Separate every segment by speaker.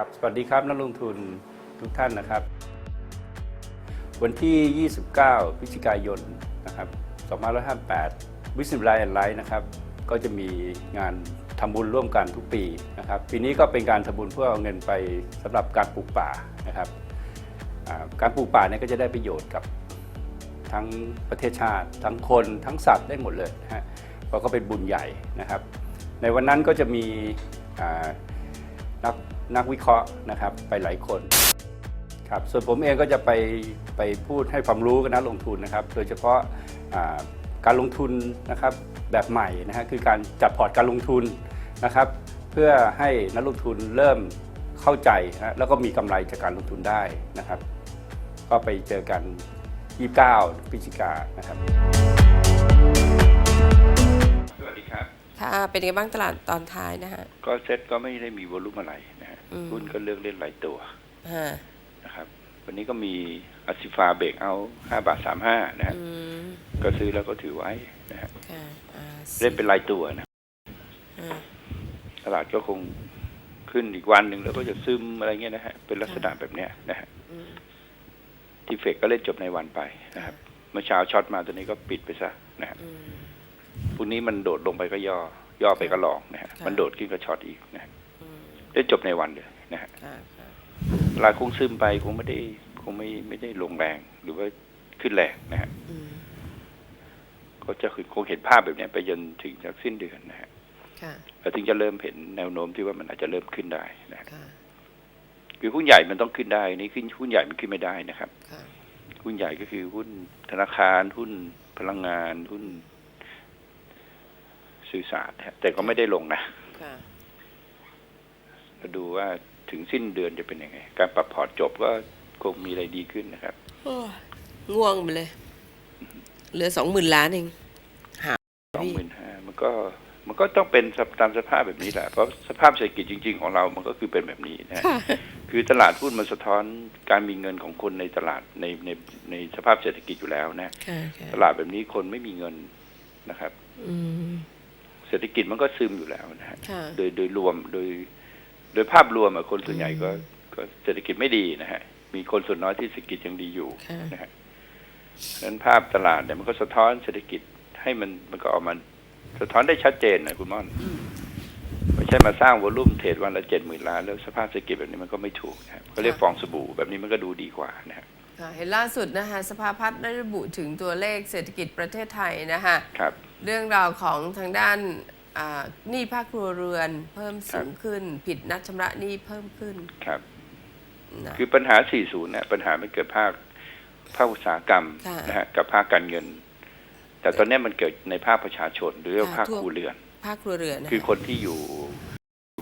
Speaker 1: ครับสวัสดีครับนักลงทุนทุกท่านนะครับ วันที่ 29 พฤศจิกายนนะครับ2558วิสิบไลน์แอนไลน์นะครับก็จะมีงานทำบุญร่วมกันทุกปีนะครับปีนี้ก็เป็นการทำบุญเพื่อเอาเงินไปสำหรับการปลูกป่านะครับการปลูกป่าเนี่ยก็จะได้ประโยชน์กับทั้งประเทศชาติทั้งคนทั้งสัตว์ได้หมดเลยนะฮะเพราะก็เป็นบุญใหญ่นะครับ ในวันนั้นก็จะมีนัก นักวิเคราะห์นะครับไปหลายคนครับส่วนผมเองก็จะไปไปพูดให้ความรู้กับนักลงทุนนะครับ โดยเฉพาะอ่าการลงทุนนะครับแบบใหม่นะฮะคือการจัดพอร์ตการลงทุนนะครับ เพื่อให้นักลงทุนเริ่มเข้าใจนะแล้วก็มีกำไรจากการลงทุนได้นะครับ ก็ไปเจอกัน 29พฤศจิกายนนะครับ สวัสดีครับ
Speaker 2: ค่ะเป็นยังไงบ้างตลาดตอนท้ายนะฮะ
Speaker 1: ก็เซ็ตก็ไม่ได้มีวอลุ่มอะไรนะฮะ
Speaker 2: อืม
Speaker 1: หุ้นก็เลือกเล่นหลายตัว
Speaker 2: ฮะ
Speaker 1: นะครับ วันนี้ก็มีอัสิฟาเบรกเอา5บาท35นะฮะ
Speaker 2: อืม
Speaker 1: ก็ซื้อแล้วก็ถือไว้นะฮะ
Speaker 2: ค่ะอ่า
Speaker 1: เล่นเป็นรายตัวนะ
Speaker 2: อ่า
Speaker 1: ตลาดก็คงขึ้นอีกวันหนึ่งแล้วก็จะซึมอะไรเงี้ยนะฮะเป็นลักษณะแบบเนี้ยนะฮะ
Speaker 2: อืม
Speaker 1: ที่เฟกก็เล่นจบในวันไปนะครับเมื่อเช้าช็อตมาตัวนี้ก็ปิดไปซะนะฮะ
Speaker 2: อืม
Speaker 1: พรุ่งนี้มันโดดลงไปก็ย่อย่อไปก็ลองนะฮะ
Speaker 2: ค่ะ
Speaker 1: มันโดดขึ้นก็ช็อตอีกนะ ฮะ
Speaker 2: อืม
Speaker 1: เล่นจบในวันเลยนะฮะ
Speaker 2: ค่ะค่ะ
Speaker 1: ตลาดคงซึมไปคงไม่ได้คงไม่ไม่ได้ลงแรงหรือว่าขึ้นแรงนะฮะ
Speaker 2: อืม
Speaker 1: ก็จะคงเห็นภาพแบบเนี้ยไปจนถึงจากสิ้นเดือนนะฮะ
Speaker 2: ค่ะ
Speaker 1: แล้วถึงจะเริ่มเห็นแนวโน้มที่ว่ามันอาจจะเริ่มขึ้นได้นะฮะ
Speaker 2: ค่ะ
Speaker 1: คือหุ้นใหญ่มันต้องขึ้นได้ นี่ขึ้นหุ้นใหญ่มันขึ้นไม่ได้นะครับ
Speaker 2: ค่ะ
Speaker 1: หุ้นใหญ่ก็คือหุ้นธนาคารหุ้นพลังงานหุ้นสื่อสารนะฮะแต่ก็ไม่ได้ลงนะ
Speaker 2: ค่ะ
Speaker 1: มา ดูว่าถึงสิ้นเดือนจะเป็นยังไง การปรับพอร์ตจบก็คงมีอะไรดีขึ้นนะครับ
Speaker 2: โอ้ยง่วงไปเลย เหลือสองหมื่นล้านเอง
Speaker 1: สองหมื่นห้ามันก็มันก็ต้องเป็นตามสภาพแบบนี้แหละ เพราะสภาพเศรษฐกิจจริง ๆ ของเรา มันก็คือเป็นแบบนี้นะฮะ
Speaker 2: ค่ะ
Speaker 1: คือตลาดหุ้นมันสะท้อนการมีเงินของคนในตลาดในในในสภาพเศรษฐกิจอยู่แล้วนะ
Speaker 2: ค่ะค่ะ
Speaker 1: ตลาดแบบนี้คนไม่มีเงินนะครับ
Speaker 2: อืม
Speaker 1: เศรษฐกิจมันก็ซึมอยู่แล้วนะฮะ
Speaker 2: ค่ะ
Speaker 1: โดยโดยรวมโดย โดยภาพรวมอะคนส่วนใหญ่ก็ก็เศรษฐกิจไม่ดีนะฮะ มีคนส่วนน้อยที่เศรษฐกิจยังดีอยู่
Speaker 2: ค่ะ
Speaker 1: นะฮะฉะนั้นภาพตลาดเนี่ยมันก็สะท้อนเศรษฐกิจให้มันมันก็ออกมาสะท้อนได้ชัดเจนนะคุณม่อนไม่ใช่มาสร้างวอลุ่มเทรดวันละเจ็ดหมื่นล้านแล้วสภาพเศรษฐกิจแบบนี้มันก็ไม่ถูกนะครับก็เรียกฟองสบู่แบบนี้มันก็ดูดีกว่านะฮะ
Speaker 2: ค่ะเห็นล่าสุดนะคะสภาพัฒน์ได้ระบุถึงตัวเลขเศรษฐกิจประเทศไทยนะคะ
Speaker 1: ครับ
Speaker 2: เรื่องราวของทางด้านอ่า หนี้ภาคครัวเรือนเพิ่มสูงขึ้น ผิดนัดชำระหนี้เพิ่มขึ้น
Speaker 1: ครับ
Speaker 2: นะ
Speaker 1: คือปัญหา 40 เนี่ย ปัญหามันเกิดภาคภาคอุตสาหกรรม
Speaker 2: ค่ะ
Speaker 1: นะฮะกับภาคการเงิน แต่ตอนเนี้ยมันเกิดในภาคประชาชนหรือว่า
Speaker 2: ค่ะ
Speaker 1: ภาค
Speaker 2: ทั่ว
Speaker 1: ครัวเรือน
Speaker 2: ภาคครัวเรือนนะะ
Speaker 1: คือคนที่อยู่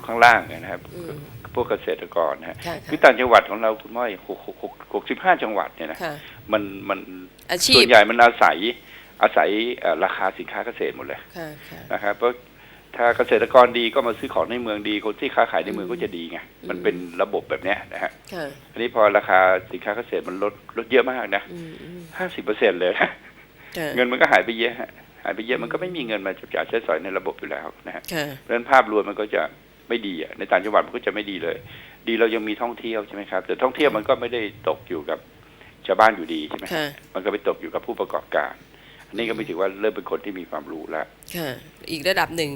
Speaker 1: ข้างล่างเนี่ยนะครับ
Speaker 2: อืม
Speaker 1: พวกเกษตรกรนะฮะ
Speaker 2: ค่ะ
Speaker 1: คือต่างจังหวัดของเราคุณม่อยหกหกหกหกสิบห้าจังหวัดเนี่ยนะ
Speaker 2: ค่ะ
Speaker 1: มันมัน
Speaker 2: อาชี
Speaker 1: ส่
Speaker 2: พ
Speaker 1: วนใหญ่มันอาศัยอาศัยเอ่อราคาสินค้าเกษตรหมดเลย
Speaker 2: ค่ะค่ะ
Speaker 1: นะครับเพราะ ถ้าเกษตรกรดีก็มาซื้อของในเมืองดีคนที่ค้าขายในเมืองก็จะดีไงมันเป็นระบบแบบเนี้ยนะฮะ
Speaker 2: ค่ะ
Speaker 1: อันนี้พอราคาสินค้าเกษตรมันลดลดเยอะมากนะ
Speaker 2: อืมอืม
Speaker 1: ห้าสิบเปอร์เซ็นเลยนะ
Speaker 2: ค่ะ
Speaker 1: เงินมันก็หายไปเยอะฮะหายไปเยอะมันก็ไม่มีเงินมาจับจ่ายใช้สอยในระบบอยู่แล้วนะฮะ
Speaker 2: ค่ะ
Speaker 1: เพราะฉะนั้นภาพรวมมันก็จะไม่ดีอะในต่างจังหวัดมันก็จะไม่ดีเลย ดีเรายังมีท่องเที่ยวใช่ไหมครับ แต่ท่องเที่ยวมันก็ไม่ได้ตกอยู่กับชาวบ้านอยู่ดีใช่ไหม
Speaker 2: ค่ะ
Speaker 1: มันก็ไปตกอยู่กับผู้ประกอบการ อันนี้ก็ไม่ถือว่าเริ่มเป็นคนที่มีความรู้แล้ว
Speaker 2: ค่ะอีกระดับหนึ่ง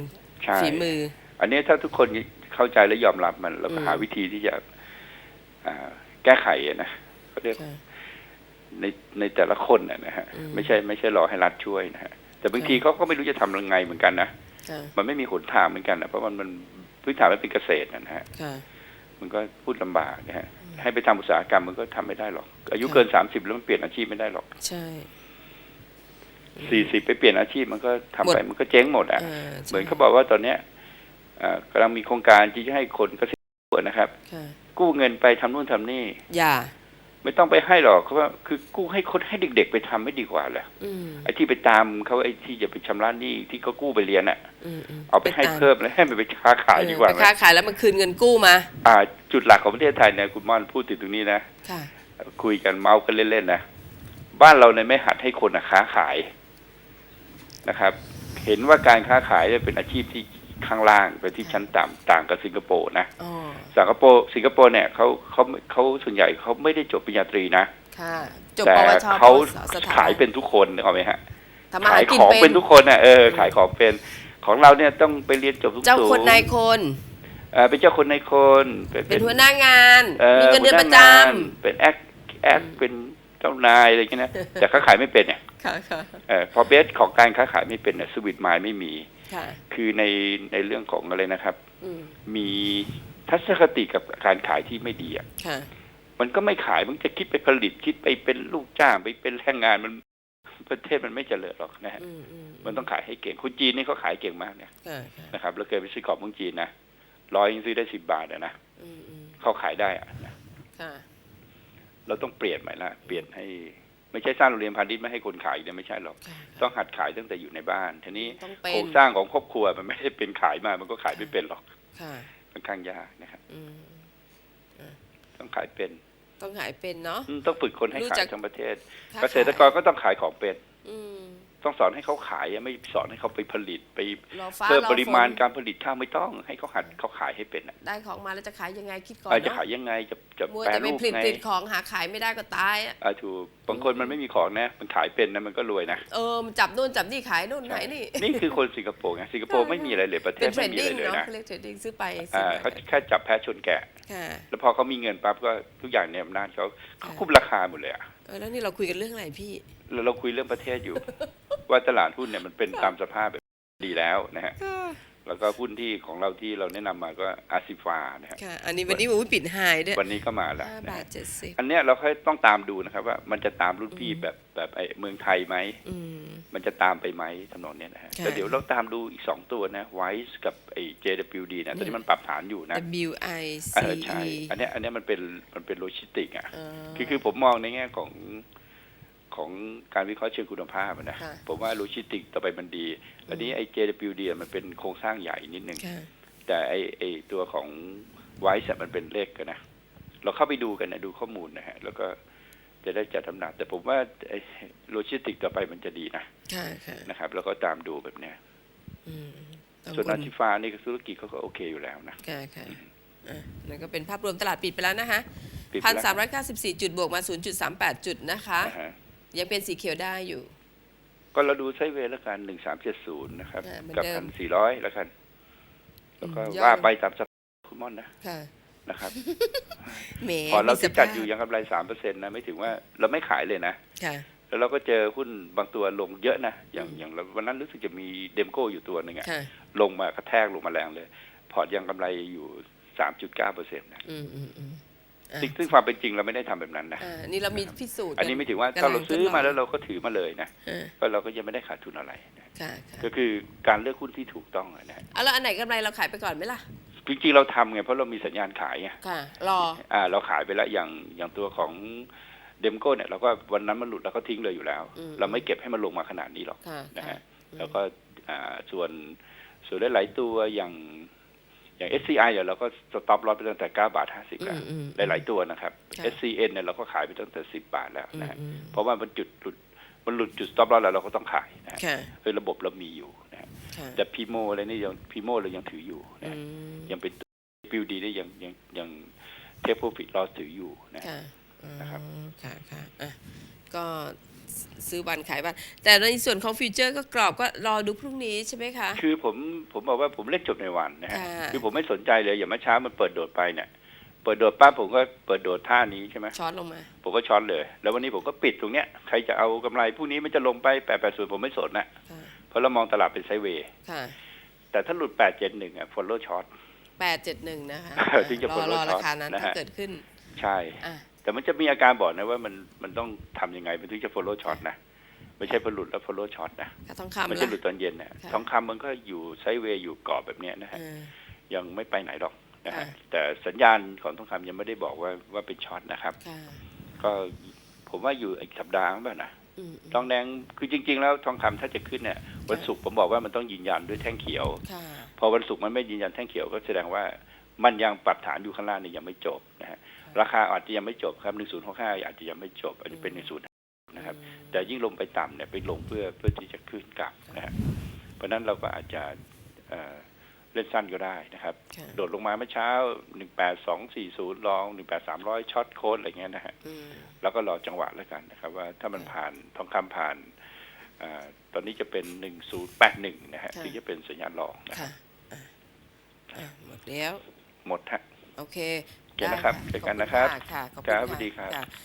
Speaker 1: ใช่
Speaker 2: ฝีมือ
Speaker 1: อันนี้ถ้าทุกคนเข้าใจและยอมรับมัน แล้วก็
Speaker 2: อืม
Speaker 1: หาวิธีที่จะอ่าแก้ไขอะนะเขาเรียก
Speaker 2: ค่ะ
Speaker 1: ในในแต่ละคนนะนะฮะ
Speaker 2: อืม
Speaker 1: ไม่ใช่ไม่ใช่รอให้รัฐช่วยนะฮะแต่บางที
Speaker 2: ค่ะ
Speaker 1: เขาก็ไม่รู้จะทำยังไงเหมือนกันนะ
Speaker 2: ค่ะ
Speaker 1: มันไม่มีหนทางเหมือนกันนะเพราะมันมันพื้นฐานมันเป็นเกษตรนะฮะ
Speaker 2: ค่ะ
Speaker 1: มันก็พูดลำบากนะฮะให้ไปทำอุตสาหกรรมมันก็ทำไม่ได้หรอก อายุ
Speaker 2: ค่ะ
Speaker 1: เกินสามสิบแล้วมันเปลี่ยนอาชีพไม่ได้หรอก
Speaker 2: ใช่
Speaker 1: สี่สิบไปเปลี่ยนอาชีพมันก็ทำ
Speaker 2: หมด
Speaker 1: ไปมันก็เจ๊งหมดอะ
Speaker 2: อ่า
Speaker 1: เหมือนเขาบอกว่าตอนเนี้ยอ่ากำลังมีโครงการที่จะให้คนเกษตรนะครับ
Speaker 2: ค่ะ
Speaker 1: กู้เงินไปทำนู่นทำนี่
Speaker 2: อย่า
Speaker 1: ไม่ต้องไปให้หรอกเพราะว่าคือกู้ให้คนให้เด็ก ๆ ไปทำไม่ดีกว่าเหรอ
Speaker 2: อืม
Speaker 1: ไอ้ที่ไปตามเขาไอ้ที่จะไปชำระหนี้ที่เขากู้ไปเรียนอะ
Speaker 2: อืมม
Speaker 1: เอาไปให้
Speaker 2: ตม
Speaker 1: เพิ่มแล้วให้มันไปค้าขายดีกว่า
Speaker 2: เออ
Speaker 1: ไห
Speaker 2: ไป
Speaker 1: ม
Speaker 2: ค้าขายแล้วมันคืนเงินกู้มา
Speaker 1: อ่า จุดหลักของประเทศไทยเนี่ยคุณม่อนพูดถึงตรงนี้นะ
Speaker 2: ค่ะ
Speaker 1: คุยกันเมาส์กันเล่นๆนะบ้านเราเนี่ยไม่หัดให้คนน่ะค้าขาย นะครับ เห็นว่าการค้าขายเนี่ยเป็นอาชีพที่ข้างล่างเป็นที่ชั้นต่ำต่างกับสิงคโปร์นะ
Speaker 2: อ๋อ
Speaker 1: สิงคโปร์สิงคโปร์เนี่ยเขาเขาเขาส่วนใหญ่เขาไม่ได้จบปริญญาตรีนะ
Speaker 2: ค่ะจบ
Speaker 1: แต่
Speaker 2: ปวช
Speaker 1: เขา
Speaker 2: ปวสสถาบัน
Speaker 1: ขายเป็นทุกคนนึกออกไหมฮะ
Speaker 2: ทำมา
Speaker 1: ขา
Speaker 2: หายกิน
Speaker 1: ของ
Speaker 2: เป็
Speaker 1: เป็นนทุกคนน่ะเออขายของเป็นของเราเนี่ยต้องไปเรียนจบสูงๆ
Speaker 2: เจ้าคนนายคน
Speaker 1: เอ่อเป็นเจ้าคนในายคนเป็น
Speaker 2: เป็นหัวหน้างาน
Speaker 1: อ่อ
Speaker 2: มีเงินเดือนประจ
Speaker 1: หัวหางานเป็นแอคแอคเป็นเจ้านายอะไรอย่างเงี้ยนะแต่เขาขายไม่เป็นเนี่ยำ
Speaker 2: ค่ะค่ะ
Speaker 1: เออพอเบสของการค้าขายไม่เป็นเนี่ยสวิตมายไม่มี
Speaker 2: ค่ะ
Speaker 1: คือในในเรื่องของอะไรนะครับ
Speaker 2: อืม
Speaker 1: มีทัศนคติกับการขายที่ไม่ดีอะ
Speaker 2: ค่ะ
Speaker 1: มันก็ไม่ขายมันจะคิดไปผลิตคิดไปเป็นลูกจ้างไปเป็นแรงงานมันประเทศมันไม่เจริญหรอกนะฮะ
Speaker 2: อืมอืม
Speaker 1: มันต้องขายให้เก่งคนจีนนี่เขาขายเก่งมากเนี่ย
Speaker 2: ค่ะค่ะ
Speaker 1: นะครับเราเคยไปซื้อของเมืองจีนนะร้อยยังซื้อได้สิบบาทอะนะ
Speaker 2: อืมอืม
Speaker 1: เขาขายได้อะนะ
Speaker 2: ค่ะ
Speaker 1: เราต้องเปลี่ยนใหม่ละเปลี่ยนให้ ไม่ใช่สร้างโรงเรียนพาณิชย์ไม่ให้คนขายเนี่ยไม่ใช่หรอก
Speaker 2: ค่ะ
Speaker 1: ต้องหัดขายตั้งแต่อยู่ในบ้าน ทีนี้
Speaker 2: ต้องเป็
Speaker 1: โคร
Speaker 2: น
Speaker 1: งสร้างของครอบครัวมันไม่ได้เป็นขายมา มันก็ขายไม่เป็นหรอก
Speaker 2: ค่ะ
Speaker 1: ค่อนข้างยากนะครับ
Speaker 2: อืม
Speaker 1: ต้องขายเป็น
Speaker 2: ต้องขายเป็นเนาะ
Speaker 1: อืมต้องฝึกคนให้
Speaker 2: รู้
Speaker 1: ขา
Speaker 2: จั
Speaker 1: ย
Speaker 2: ก
Speaker 1: ทั้งประเทศ
Speaker 2: ค้า
Speaker 1: เกษตรกรก็ต้องขายของเป็น
Speaker 2: อืม
Speaker 1: ต้องสอนให้เขาขายอะไม่สอนให้เขาไปผลิตไป
Speaker 2: รอฟ้า
Speaker 1: เพิ่ม
Speaker 2: รอ
Speaker 1: ปริมาณ
Speaker 2: ฝน
Speaker 1: การผลิตข้าวไม่ต้อง ให้เขาหัดเขาขายให้เป็นอะ
Speaker 2: ได้ของมาแล้วจะขายยังไงคิดก่อน
Speaker 1: เอ่อจะ
Speaker 2: เนาะ
Speaker 1: ขายยังไงจะจะ
Speaker 2: มัว
Speaker 1: แปร
Speaker 2: แต่ไป
Speaker 1: รูป
Speaker 2: ผลิต
Speaker 1: ไง
Speaker 2: ผลิตของหาขายไม่ได้ก็ตายอะ
Speaker 1: อ่าถูกบางคนมันไม่มีของนะ มันขายเป็นนะมันก็รวยนะ
Speaker 2: เออมันจับนู่นจับนี่ขายนู่นขายนี่
Speaker 1: นี่คือคนสิงคโปร์ไงสิงคโปร์ไม่มีอะไรเลยประเท
Speaker 2: เป็
Speaker 1: ศ
Speaker 2: นเทร
Speaker 1: ไม่
Speaker 2: ด
Speaker 1: มีอะ
Speaker 2: ดิ้ง
Speaker 1: ไรเลย
Speaker 2: เนาะ
Speaker 1: นะ
Speaker 2: เขาเรียกเทรดดิ้งซื้อไปซื้
Speaker 1: อ่า
Speaker 2: อ
Speaker 1: เขา
Speaker 2: มา
Speaker 1: แค่จับแพะชนแกะ
Speaker 2: ค่ะ
Speaker 1: แล้วพอเขามีเงินปั๊บก็ทุกอย่างในอำนาจเขาเขาคุมราคาหมดเลยอะ
Speaker 2: เออแล้วนี่เราคุยกันเรื่องอะไรพี่
Speaker 1: แล้วเราคุยเรื่องประเทศอยู่ ว่าตลาดหุ้นเนี่ยมันเป็นตามสภาพแบบดีแล้วนะฮะแล้วก็หุ้นที่ของเราที่เราแนะนำมาก็อาซิฟานะฮะ
Speaker 2: ค่ะอันนี้วันนี้ผมปิดไฮด้วย
Speaker 1: วันนี้ก็มาแล้ว
Speaker 2: ห้า
Speaker 1: นะ
Speaker 2: บา
Speaker 1: ฮะ
Speaker 2: ทเจ็ดสิบ
Speaker 1: อันเนี้ยเราค่อยต้องตามดูนะครับ ว่ามันจะตามรุ่นพี่แบบแบบไอ้เมืองไทยไหม
Speaker 2: อืม
Speaker 1: มันจะตามไปไหมถนนเนี่ยนะฮะ
Speaker 2: ค่ะ
Speaker 1: แต่เดี๋ยวเราตามดูอีกสองตัวนะไวส์กับไอ้ JWD นะตอนนี้มันปรับฐานอยู่นะ
Speaker 2: W I
Speaker 1: เอ
Speaker 2: C
Speaker 1: อใช่
Speaker 2: E
Speaker 1: อันเนี้ยอันเนี้ยมันเป็นมันเป็นโลจิสติกอะ
Speaker 2: เออ
Speaker 1: คือคือผมมองในแง่ของ ของการวิเคราะห์เชิงคุณภาพอะนะ
Speaker 2: ค่ะ
Speaker 1: ผมว่าโลจิสติกต่อไปมันดีอันนี้ไอ้ JWD อะมันเป็นโครงสร้างใหญ่นิดนึง
Speaker 2: ค่ะ
Speaker 1: แต่ไอ้ไอ้ตัวของไวส์มันเป็นเลขกันนะเราเข้าไปดูกันนะดูข้อมูลนะฮะ แล้วก็จะได้จัดทำหนักแต่ผมว่าไอ้โลจิสติกต่อไปมันจะดีนะ
Speaker 2: ค่ะค่ะ
Speaker 1: นะครับ แล้วก็ตามดูแบบเนี้ย
Speaker 2: อืมต้อง
Speaker 1: ส่วน
Speaker 2: บ
Speaker 1: อาชีฟ้านี่ก็ธุรกิจเขาก็โอเคอยู่แล้วนะ
Speaker 2: ค่ะค่ะอะนั่นก็เป็นภาพรวมตลาดปิดไปแล้วนะคะ
Speaker 1: ปิด
Speaker 2: พัน
Speaker 1: แล้ว
Speaker 2: สามร้อยเก้าสิบสี่จุดบวกมาศูนย์จุดสามแปดจุดนะคะ
Speaker 1: นะฮะ
Speaker 2: ยังเป็นสีเขียวได้อยู่
Speaker 1: ก็เราดูไซด์เวย์แล้วกันหนึ่งสามเจ็ดศูนย์นะครับ
Speaker 2: อ่าเหมือน
Speaker 1: กับ
Speaker 2: เดิ
Speaker 1: พั
Speaker 2: ม
Speaker 1: นสี่ร้อยแล้วกัน แล้วก็
Speaker 2: อืมย่อ
Speaker 1: ว่าไปตามสภาพคุณม่อนนะ
Speaker 2: ค่ะ
Speaker 1: นะครับ
Speaker 2: แหม
Speaker 1: พอเรา
Speaker 2: มีส
Speaker 1: ที่จัด
Speaker 2: ภาพ
Speaker 1: อยู่ยังกำไรสามเปอร์เซ็นต์นะ ไม่ถึงว่าเราไม่ขายเลยนะ
Speaker 2: ค่ะ
Speaker 1: แล้วเราก็เจอหุ้นบางตัวลงเยอะนะ อย่าง
Speaker 2: อืม
Speaker 1: อย่างเราวันนั้นรู้สึกจะมีเดมโก้อยู่ตัวหนึ่งอะ
Speaker 2: ค่ะ
Speaker 1: ลงมากระแทกลงมาแรงเลย พอร์ตยังกำไรอยู่สามจุดเก้าเปอร์เซ็นต์นะ
Speaker 2: อืมอืมอืมอะ
Speaker 1: ซึ่งซึ่งความเป็นจริงเราไม่ได้ทำแบบนั้นนะ
Speaker 2: อ่านี่เรามีพิสูจน์
Speaker 1: อันนี้ไม่ถึงว่า
Speaker 2: กัน
Speaker 1: ถ้าเราซื้อมาำ
Speaker 2: ง
Speaker 1: แล้วเราก็ถือมาเลยนะ
Speaker 2: เออ
Speaker 1: ก็เราก็ยังไม่ได้ขาดทุนอะไรนะ
Speaker 2: ค่ะค่ะ
Speaker 1: ก็คือการเลือกหุ้นที่ถูกต้องอะนะ
Speaker 2: เอาแล้วอันไหนกำไรเราขายไปก่อนไหมล่ะ
Speaker 1: จริงๆเราทำไงเพราะเรามีสัญญาณขายไง
Speaker 2: ค่ะรอ
Speaker 1: อ่า เราขายไปแล้วอย่างอย่างตัวของเดมโก้เนี่ยเราก็วันนั้นมันหลุดแล้วก็ทิ้งเลยอยู่แล้ว
Speaker 2: อืม
Speaker 1: เราไม่เก็บให้มันลงมาขนาดนี้หรอก
Speaker 2: ค่ะ
Speaker 1: นะ
Speaker 2: ค่ะ
Speaker 1: ฮะแล้วก็อ่าส่วนส่วนหลายๆตัวอย่าง อย่าง SCI เนี่ยเราก็สต็อปลอสไปตั้งแต่ 9 บาท 50
Speaker 2: อื
Speaker 1: แล้ว
Speaker 2: มอืม
Speaker 1: หลาย ๆ ตัวนะครับ
Speaker 2: ค่ะ
Speaker 1: SCN เนี่ยเราก็ขายไปตั้งแต่ 10 บาทแล้ว
Speaker 2: อืม
Speaker 1: นะฮะ
Speaker 2: อืม
Speaker 1: เพราะว่ามันจุดหลุดมันหลุดจุดสต็อปลอสแล้วเราก็ต้องขายนะฮะ
Speaker 2: ค่ะ
Speaker 1: คือระบบเรามีอยู่นะฮะ
Speaker 2: ค่ะ
Speaker 1: แต่พีโมอะไรนี่ยังพีโมเรายังถืออยู่นะ
Speaker 2: อื
Speaker 1: ฮะ
Speaker 2: ม
Speaker 1: ยังเป็นปิวดีได้ยังยังยังเทปโปรฟิตลอสถืออยู่นะฮะ
Speaker 2: ค่ะอืม
Speaker 1: นะครับ
Speaker 2: ค่ะค่ะอะก็ ซื้อวันขายวัน แต่ในส่วนของฟิวเจอร์ก็กรอบก็รอดูพรุ่งนี้ใช่ไหมคะ
Speaker 1: คือผมผมบอกว่าผมเล่นจบในวันนะฮะ
Speaker 2: ค่ะ
Speaker 1: คือผมไม่สนใจเลยอย่างเมื่อเช้ามันเปิดโดดไปเนี่ยเปิดโดดปั๊บผมก็เปิดโดดท่านี้ใช่ไหม
Speaker 2: ช้อนลงมา
Speaker 1: ผมก็ช็อตเลย แล้ววันนี้ผมก็ปิดตรงเนี้ยใครจะเอากำไรพรุ่งนี้มันจะลงไปแปดแปดศูนย์ผมไม่สนนะ
Speaker 2: ค่ะ
Speaker 1: เพราะเรามองตลาดเป็นไซด์เวย์
Speaker 2: ค่ะ
Speaker 1: แต่ถ้าหลุดแปดเจ็ดหนึ่งอะฟอลโล่ช็อต
Speaker 2: แปดเจ็ดหนึ่งนะคะ
Speaker 1: ถึงจะ
Speaker 2: รอ
Speaker 1: follow
Speaker 2: รอราคา
Speaker 1: short
Speaker 2: นั้น
Speaker 1: นะฮะ
Speaker 2: ถ้าเกิดขึ้น
Speaker 1: ใช่
Speaker 2: อะ
Speaker 1: แต่มันจะมีอาการบอกนะว่ามันมันต้องทำยังไงมันถึงจะฟอลโล่ช็อตนะไม่ใช่พอหลุดแล้วฟอลโล่ช็อตนะ
Speaker 2: ค่าทอง
Speaker 1: มัน
Speaker 2: คำ
Speaker 1: จะ
Speaker 2: ละ
Speaker 1: หลุดตอนเย็นนะ
Speaker 2: ค่ะ
Speaker 1: ทองคำมันก็อยู่ไซด์เวย์อยู่กรอบแบบเนี้ยนะฮะ
Speaker 2: เออ
Speaker 1: ยังไม่ไปไหนหรอกนะฮะ
Speaker 2: ค่ะ
Speaker 1: แต่สัญญาณของทองคำยังไม่ได้บอกว่าว่าเป็นช็อตนะครับ
Speaker 2: ค่ะ
Speaker 1: ก็ผมว่าอยู่อีกสัปดาห์แบบนะ
Speaker 2: อืม
Speaker 1: ทองแดงคือจริง ๆ แล้วทองคำถ้าจะขึ้นเนี่ยวันศุกร์ผมบอกว่ามันต้องยืนยันด้วยแท่งเขียว
Speaker 2: ค่ะ
Speaker 1: พอวันศุกร์มันไม่ยืนยันแท่งเขียวก็แสดงว่ามันยังปรับฐานอยู่ข้างล่างนี่ยังไม่จบนะฮะ ราคาอาจจะยังไม่จบครับหนึ่งศูนย์หกห้าอาจจะยังไม่จบอาจจะเป็นหนึ่งศูนย์นะครับแต่ยิ่งลงไปต่ำเนี่ยไปลงเพื่อเพื่อที่จะขึ้นกลับนะฮะเพราะฉะนั้นเราก็อาจจะเอ่อเล่นสั้นก็ได้นะครับ
Speaker 2: ค่ะ
Speaker 1: โดดลงมาเมื่อเช้า 18240 ลอง 18300 ช็อตโค้ดอะไรเงี้ยนะฮะ
Speaker 2: อืม
Speaker 1: แล้วก็รอจังหวะแล้วกันนะครับ ว่าถ้ามัน
Speaker 2: ค่ะ
Speaker 1: ผ่านทองคำผ่านอาตอนนี้จะเป็น 1081 นะฮะ
Speaker 2: ค่ะ
Speaker 1: ถึงจะเป็นสัญญาณรองนะครั
Speaker 2: ค่ะ
Speaker 1: บ
Speaker 2: อะอะหมดแล้ว
Speaker 1: หมดฮะ
Speaker 2: โอเค
Speaker 1: โอเคนะครับ
Speaker 2: ได้
Speaker 1: เจอกันนะครับ
Speaker 2: ขอณมากค่ะขอบคุณ
Speaker 1: ครับ
Speaker 2: ค่ะ
Speaker 1: สวัสดีครับ
Speaker 2: ค่ะ